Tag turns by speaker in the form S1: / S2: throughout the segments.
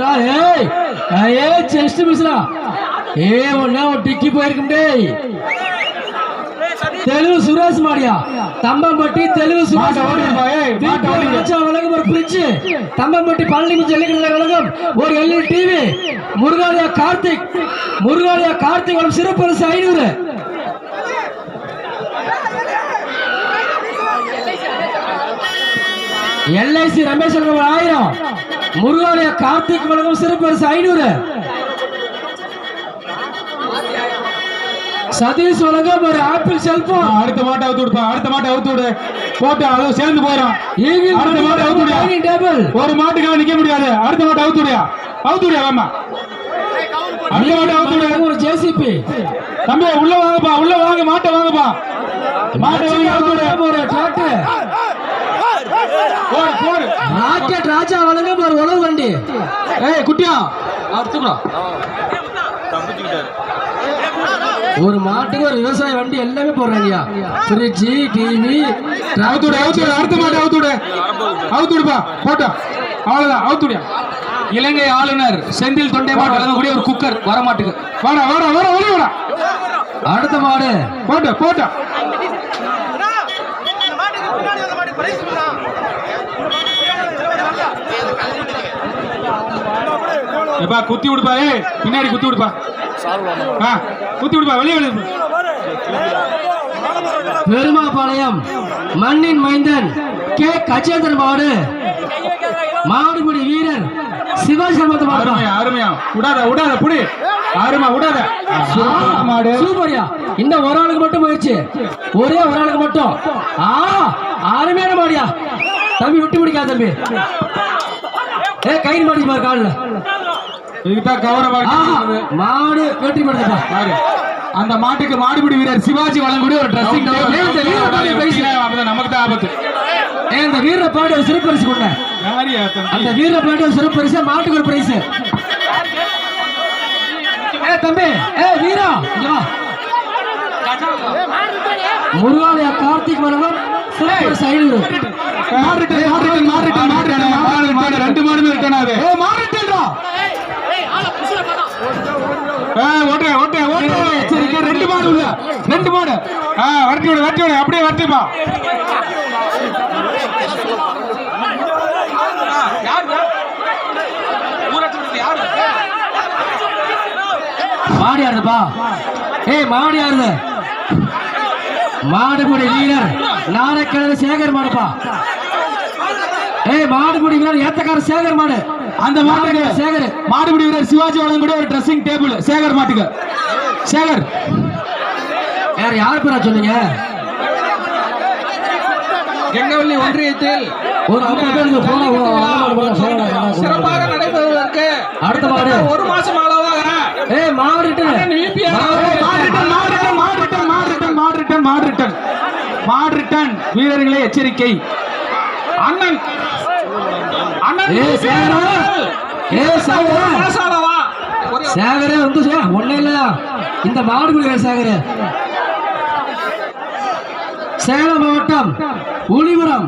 S1: ஏய் ஏ செஸ்ட் மிஸ்ரா ஏ ஒன்னா ஒரு டிக்கி போயிருக்கும் டேய். தெலுங்கு சுரேஷ் மாடியா? தம்பம்பட்டி தெலுங்கு வழங்கும் ஒரு பிரிட்ஜ் தம்பம்பட்டி பழனி ஜல்லிக்கட்டு வழங்கும் ஒரு எல்இடி டிவி முருகாலயா கார்த்திக். முருகாலயா கார்த்திக் வழங்கும் சிறப்பு பரிசு ஐநூறு. எல்ஐசி ரமேஷ் ஆயிரம். முருகாலயா கார்த்திக் வழங்கும் சிறப்பு பரிசு ஐநூறு. சதீஷ் வழங்கும் ஒரு ஆப்பிள் செல்போன்.
S2: அடுத்த மாட்டை அவுத்து விடுப்பா அடுத்த மாட்டை அவுத்து விடு. போட்டு அதுவும் சேர்ந்து போயிடும். அடுத்த மாட்டை அவுத்து விடியா?
S1: டேபிள்
S2: ஒரு மாட்டுக்காக நிக்க முடியாது. அடுத்த மாட்டை அவுத்து விடியா? அவுத்து விடியா வேமா அடுத்த மாட்டை அவுத்து விடு.
S1: ஒரு ஜேசிபி.
S2: தம்பி உள்ள வாங்கப்பா உள்ள வாங்க மாட்டை வாங்கப்பா. மாட்டை வாங்கி அவுத்து விடு.
S1: ஒரு டிராக்டர். ராக்கெட் ராஜா வழங்கும் ஒரு உழவு வண்டி.
S2: ஏய் குட்டியா.
S1: ஒரு மாட்டுக்கு ஒரு விவசாய வண்டி எல்லாமே போடுறாங்கய்யா. ஃப்ரிட்ஜ் டிவி
S2: அவுத்து விடு அவுத்து விடு அடுத்த மாட்டை அவுத்து விடு அவுத்து விடுப்பா போட்டோம் அவ்வளவுதான் அவுத்து விடியா
S3: இலங்கை ஆளுநர் செந்தில் தொண்டைமான் வழங்கக்கூடிய ஒரு குக்கர் வரமாட்டுக்கு.
S2: வாடா வாடா வாடா வெளிய வாடா.
S1: அடுத்த மாடு.
S2: போட்டு போட்டு. எப்பா குத்தி விடுப்பா ஏய் பின்னாடி குத்தி விடுப்பா ஆ குத்தி விடுப்பா வெளியே வெளியே
S1: பெருமாபாளையம் மண்ணின் மைந்தன் கே. கஜேந்திரன் மாடு மாடுபிடி சம்பந்த மாடு
S2: அருமையா அருமையா. விடாத விடாத புடி. அருமை விடாத மாடு.
S1: சூப்பர்யா. இந்த ஒரு ஆளுக்கு மட்டும் போயிடுச்சு. ஒரே ஒரு ஆளுக்கு மட்டும். ஆ அருமையான மாடியா. தம்பி விட்டு பிடிக்காத தம்பி. ஏ கை மாடி பாரு காலில்.
S2: இதுதான் கௌரவ
S1: ஆஹா மாடு வெற்றி
S2: பாரு அந்த மாட்டுக்கு மாடுபிடி வீரர் சிவாஜி வழங்கக்கூடிய ஒரு ட்ரெஸ்ஸிங். நமக்கு தான் ஆபத்து
S1: ஏ இந்த வீர பாடு ஒரு சிறப்பு பரிசு
S2: தம்பி?
S1: அந்த வீர பாடு ஒரு சிறப்பு பரிசு மாட்டுக்கு ஒரு பிரைஸ் ஏ தம்பி ஏ வீரா முருகாலயா கார்த்திக் வரவன் சிறப்பு
S2: ரிட்டன், மாடு ரிட்டன், மாடு ரிட்டன், ரெண்டு மாடுமே ரிட்டன் ஆகுது.
S1: ஏ
S2: ஆ, சரி, ரெண்டு மாடு உள்ள. ரெண்டு மாடு. ஆ, வரட்டி விடு, வரட்டி விடு, அப்படியே வரட்டிப்பா.
S1: மாடு யாருப்பா ஏய் மாடு யாருது? மாடுபுடி வீரர். நாளைக்கிழமை சேகர் மாடுப்பா. ஏய் மாடுபுடி வீரர் ஏத்தக்கார சேகர் மாடு.
S2: அந்த மாட்டுக்கு
S1: சேகர்.
S2: மாடுபிடி வீரர் சிவாஜி வழங்கக்கூடிய ஒரு ட்ரெஸ்ஸிங் டேபிள் சேகர் மாட்டுக்கு. சேகர்.
S1: வேற யார் பேரா சொன்னீங்க?
S3: கெங்கவல்லி ஒன்றியத்தில்
S1: ஒரு
S3: சிறப்பாக நடைபெறுவதற்கு
S1: அடுத்த மாடு.
S3: ஒரு மாசம் அளவாக
S1: ரிட்டர்ன்.
S3: VPR
S1: மாடு
S2: மாடு ரிட்டன். வீரர்களே எச்சரிக்கை. அண்ணன்
S1: சேகரா சேகரே வந்து சே. ஒண்ணே இல்லையா இந்த மாடுபிடி சேகரே. சேலம் மாவட்டம் உளிபுரம்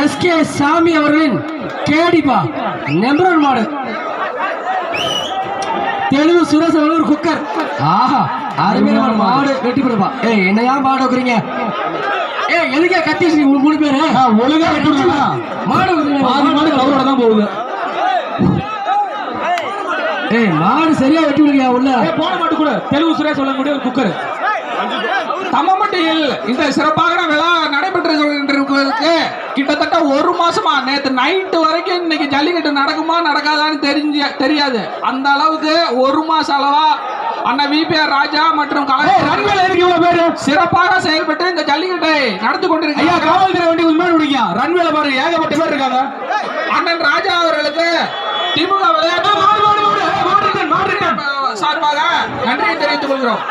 S1: எஸ் கே சாமி அவர்களின் கேடிப்பா நெம்பரன் மாடு. தெளிவு சுரேஷ் அவர்கள் குக்கர். ஆஹா. அருமையான மாடு வெட்டி கொடுப்பா ஏய் என்னையா மாடு வைக்கிறீங்க? ஏய் எதுக்கே கத்தி மூணு பேரு?
S2: ஒழுங்கா வெட்டி விடுங்க.
S1: மாடு
S2: பாதி மாடு கவரோட தான் போகுது.
S1: ஏய் மாடு சரியா வெட்டி விடுங்க உள்ள?
S2: போன மாட்டு கூட. தெலுங்கு சுரேஷ் சொல்லக்கூடிய ஒரு குக்கர்.
S3: தம்மம்பட்டியில் இந்த சிறப்பாக விழா நடைபெற்று கொண்டிருப்பதற்கு கிட்டத்தட்ட ஒரு மாசமா நேத்து நைட்டு வரைக்கும் இன்னைக்கு ஜல்லிக்கட்டு நடக்குமா நடக்காதான்னு தெரிஞ்ச தெரியாது. அந்த அளவுக்கு ஒரு மாச அளவா அண்ணன் விபிஆர் ராஜா மற்றும் சிறப்பாக செயல்பட்டு இந்த ஜல்லிக்கட்டை நடத்தி
S2: ஐயா
S3: கொண்டிருக்கிறார்
S2: காவல்துறை வண்டி உண்மையான பிடிங்க ரன்வேல பாருங்க ஏகப்பட்ட பேர் இருக்காங்க.
S3: அண்ணன் ராஜா அவர்களுக்கு திமுக. சார்பாக நன்றியை தெரிவித்துக் கொள்கிறோம்.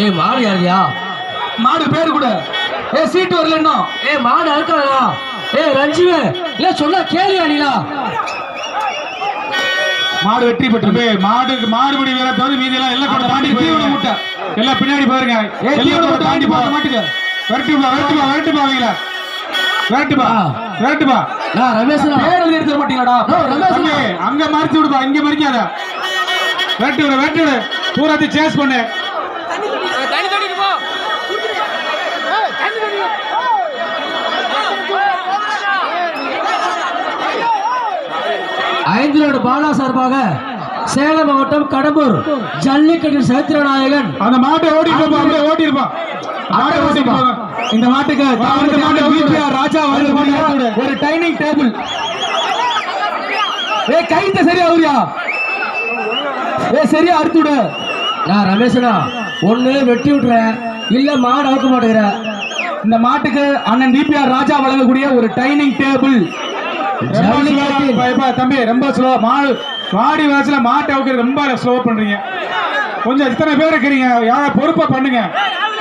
S1: ஏய் மாடு யாருயா
S2: மாடு பேரு கூட. ஏ சீட்டு வரல இன்னும்.
S1: ஏய் மாடு அறுக்காதா ஏய் ரஞ்சிவே. இல்ல சொன்னா கேளியா நீலா
S2: மாடு வெற்றி பெற்று மாடு மாடுபிடி வீரர் தவிர மீதி எல்லாம் தாண்டி தீவன முட்டை. எல்லாம் பின்னாடி பாருங்க தாண்டி போக மாட்டுங்க. விரட்டுப்பா விரட்டுப்பா விரட்டுப்பா அவங்கள. விரட்டுப்பா விரட்டுப்பா
S1: நான் ரமேஷனா
S2: பேர் எழுதி எடுத்து வர மாட்டீங்களாடா
S1: ரமேஷ்.
S2: அங்க மறைச்சு விடுப்பா இங்க மறிக்காத. விரட்டு விடு விரட்டு விடு. பூராத்தையும் சேஸ் பண்ணு.
S1: ஐந்து நாடு பாலா சார்பாக சேலம் மாவட்டம் கடம்பூர் ஜல்லிக்கட்டு சேத்திரநாயகன்.
S2: அந்த மாட்டை ஓடி இருப்பா அப்படியே ஓடி இருப்பா மாட்டை போங்க இந்த மாட்டுக்கு ராஜா ஒரு டைனிங் டேபிள். ஏ கைத்த சரியா அவரியா ஏ சரியா அறுத்து விடு
S1: நான் ரமேஷனா ஒண்ணு வெட்டி விட்டுறேன். இல்ல மாடு அவுக்க மாட்டேங்கிற.
S2: இந்த மாட்டுக்கு அண்ணன் டிபிஆர் ராஜா வழங்கக்கூடிய ஒரு டைனிங் டேபிள். தம்பி. ரொம்ப ஸ்லோ மாடு மாடி வயசுல மாட்டை அவுக்கிறது ரொம்ப ஸ்லோ பண்றீங்க. கொஞ்சம் இத்தனை பேர் இருக்கிறீங்க. யார பொறுப்பா பண்ணுங்க.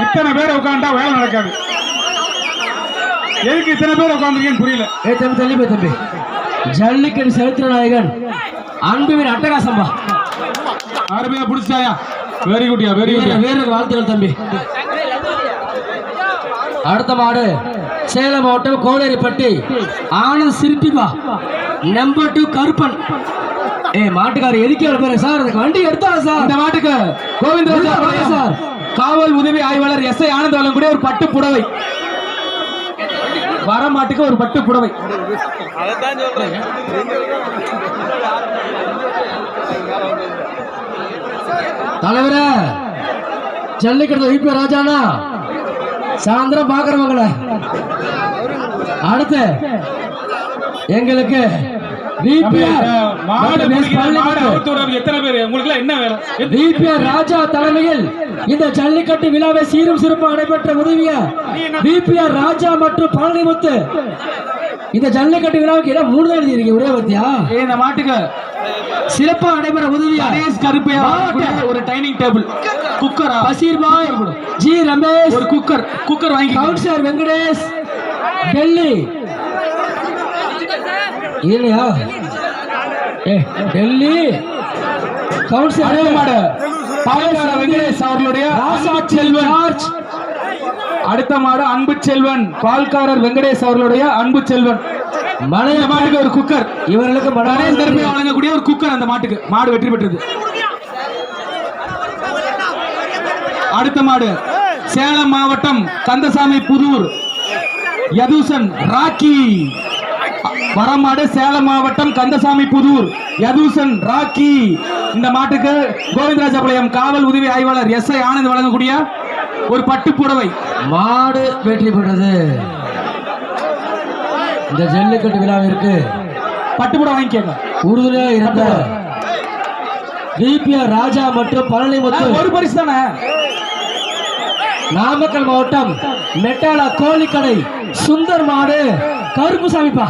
S2: இத்தனை பேர் உட்காந்துட்டா வேலை நடக்காது. எதுக்கு இத்தனை பேர் உட்காந்துருக்கீங்கன்னு புரியல.
S1: ஏ தம்பி தள்ளி போய் தம்பி. ஜல்லிக்கட்டு சேத்திரநாயகன் அன்புவின் அட்டகாசம்பா.
S2: அருமையா பிடிச்சாயா வெரி குட்யா வெரி
S1: வீர
S2: குட்
S1: வீரருக்கு வாழ்த்துக்கள் தம்பி. அடுத்த மாடு. சேலம் மாவட்டம் கோளேரிப்பட்டி ஆனந்த் சிற்பிபா நம்பர் டூ கருப்பன். ஏ மாட்டுக்காரர் எதுக்கு எழுப்புற சார் அதுக்கு வண்டி எடுத்தாங்க சார்?
S2: இந்த மாட்டுக்கு கோவிந்தராஜா சார். காவல் உதவி ஆய்வாளர் எஸ் ஐ ஆனந்த் வழங்கக்கூடிய ஒரு பட்டு புடவை. வர மாட்டுக்கு ஒரு பட்டு புடவை.
S1: தலைவரே ஜல்லிக்கட்டு ராஜானா சாயந்தரம் பாக்குறவங்கள. அடுத்து எங்களுக்கு ராஜா தலைமையில் இந்த ஜல்லிக்கட்டு விழாவை சீரும் சிறப்பாக நடைபெற்ற உதவிய விபிஆர் ராஜா மற்றும் பழனிமுத்து. இந்த ஜல்லிக்கட்டு விழாவுக்கு என்ன மூணு தான் எழுதிருக்கீங்க ஒரே பத்தியா
S2: இந்த மாட்டுக்கு
S1: சிறப்பாக நடைபெற உதவியா?
S2: கருப்பையா. ஒரு டைனிங் டேபிள் குக்கரா?
S1: பசீர் பாய் ஜி ரமேஷ்.
S2: ஒரு குக்கர் குக்கர் வாங்கி
S1: கவுன்சிலர் வெங்கடேஷ். டெல்லி. இல்லையா? ஏ டெல்லி. கவுன்சிலர்
S2: மாடு. பாலக்கார வெங்கடேஷ் அவர்களுடைய
S1: ராசா
S2: செல்வன். அடுத்த மாடு அன்பு செல்வன். பால்காரர் வெங்கடேஷ் அவர்களுடைய அன்பு செல்வன்.
S1: மலைய
S2: மாட்டுக்கு ஒரு குக்கர்.
S1: இவர்களுக்கு
S2: கருப்பையா
S1: மன
S2: வழங்கக்கூடிய ஒரு குக்கர் அந்த மாட்டுக்கு. மாடு வெற்றி பெற்றது. அடுத்த மாடு. சேலம் மாவட்டம் கந்தசாமி புதூர். யதுசன் ராக்கி. வரமாடு சேலம் மாவட்டம் கந்தசாமி புதூர். யதுசன் ராக்கி. இந்த மாட்டுக்கு கோவிந்தராஜபாளையம் காவல் உதவி ஆய்வாளர் எஸ் ஐ ஆனந்த் வழங்கக்கூடிய ஒரு பட்டு புடவை
S1: மாடு வெற்றி பெற்றது. இந்த ஜல்லிக்கட்டு விழாவிற்கு
S2: பட்டு புடவை வாங்கிக்கோங்க.
S1: உறுதுணையாக இருந்த விபிஆர் ராஜா மற்றும் பழனிமுத்து
S2: ஒரு பரிசு தானே?
S1: நாமக்கல் மாவட்டம் மெட்டாலா கோழிக்கடை சுந்தர் மாடு கருப்பு சாமிப்பா